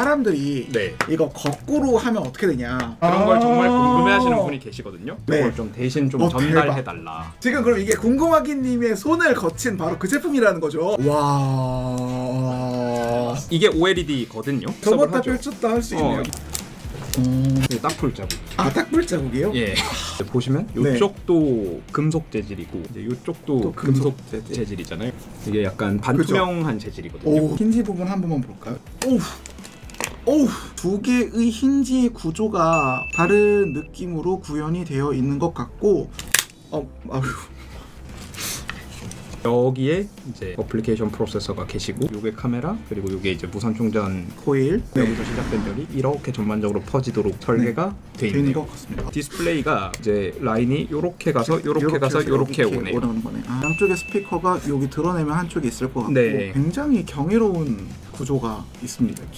사람들이 네. 이거 거꾸로 하면 어떻게 되냐 그런 걸 정말 아. 궁금해하시는 분이 계시거든요. 네. 그걸 좀 대신 좀 어, 전달해달라. 지금 그럼 이게 궁금하기님의 손을 거친 바로 그 제품이라는 거죠 와 이게 OLED거든요. 저보다 펼쳤다 할 수 있네요 음. 딱풀 자국. 아 딱불 자국이에요? 예. 보시면 네. 이쪽도 금속 재질이고 이제 이쪽도 또 금속 금속, 재질. 재질 이잖아요. 이게 약간 반투명한 재질이거든요. 오 힌지 부분 한 번만 볼까요? 오우 오우 두 개의 힌지 구조가 다른 느낌으로 구현이 되어 있는 것 같고 어 아휴 여기에 이제 어플리케이션 프로세서가 계시고 요게 카메라 그리고 요게 이제 무선 충전 코일 네, 여기서 시작된 별이 이렇게 전반적으로 퍼지도록 설계가 돼 되어 있는. 것 같습니다. 디스플레이가 이제 라인이 요렇게 가서 요렇게 가서 요렇게 오네요. 오는 거네. 아, 양쪽에 스피커가 여기 드러내면 한쪽에 있을 것 같고 네. 굉장히 경이로운 구조가 있습니다.